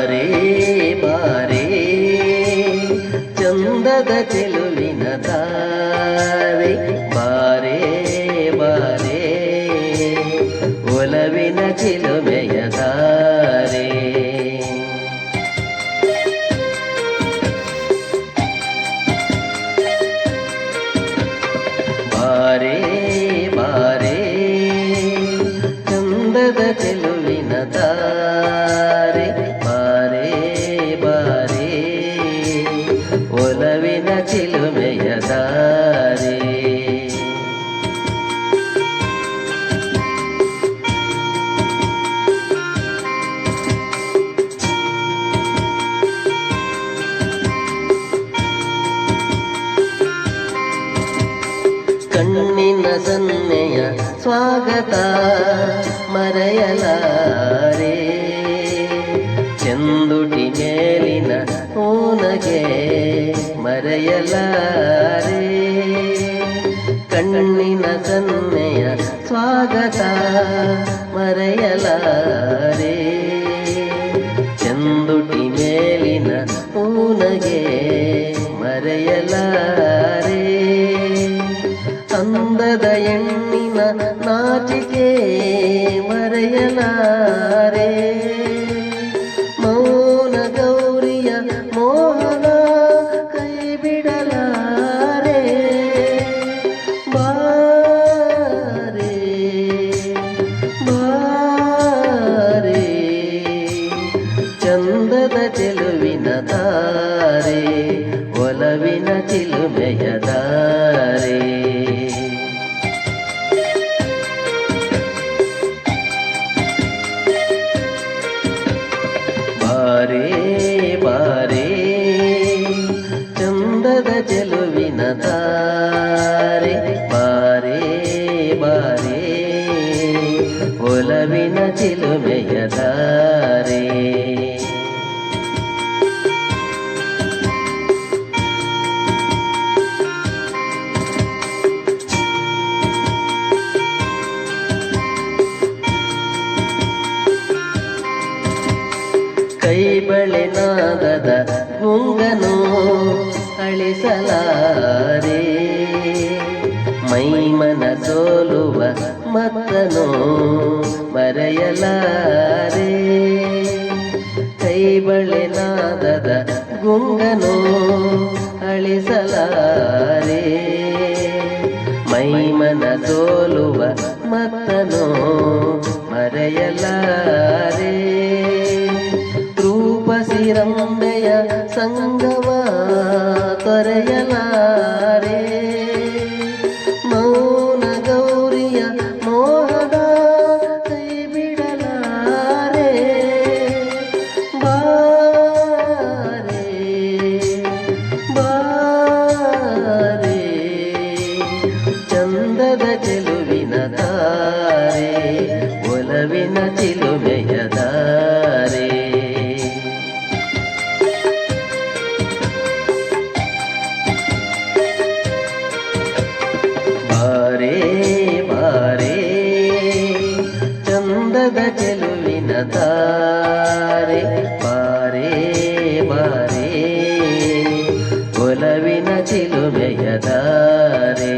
ಬಾರೇ ಬಾರೇ ಚಂದದ ಚೆಲುವಿನ ತಾರೆ ಚಿಲುಮೆಯ ದಾರಿ ಕಣ್ಣಿನ ಸನ್ನೆಯ ಸ್ವಾಗತ ಮರೆಯಲಾರೆ. ಮರೆಯಲಾರೆ ಕಣ್ಣಿನ ಸನ್ನೆಯ ಸ್ವಾಗತ ಮರೆಯಲಾರೆ. ಚಂದುಟಿ ಮೇಲಿನ ಪೂನಗೆ ಮರೆಯಲಾರೆ. ಅಂದದ ಎಣ್ಣಿನ ನಾಚಿಕೆ ಮರೆಯಲಾರೆ. ಚಂದದ ಚೆಲುವಿನ ತಾರೆ ಒಲವಿನ ಚಿಲುಮೆಯ ತಾರೆ ಬಾರೇ ಬಾರೇ ಚಂದದ ಚೆಲುವಿನ ತಾರೆ ಬಾರೇ ಬಾರೇ ಒಲವಿನ ಚಿಲುಮೆಯ ಕೈ ಬಳೆ ನಾದದ ಮುಂಗನು ಅಳಿಸಲಾರೆ. ಮೈಮನ ಸೋಲುವ ಮತ್ತನು ಮರೆಯಲಾರೆ. ಕೈ ಬಳೆ ನಾದದ ಗುಂಗನು ಅಳಿಸಲಾರೆ. ಮೈಮನ ಸೋಲುವ ಮತ್ತನು ಮೆಲ್ಲ ಚಿಲುಮೆಯ ದಾರೆ ಬಾರೇ ಬಾರೇ ಚಂದದ ಚೆಲುವಿನ ದಾರೆ ಬಾರೇ ಬಾರೇ ಒಲವಿನ ಚಿಲುಮೆಯ ದಾರೆ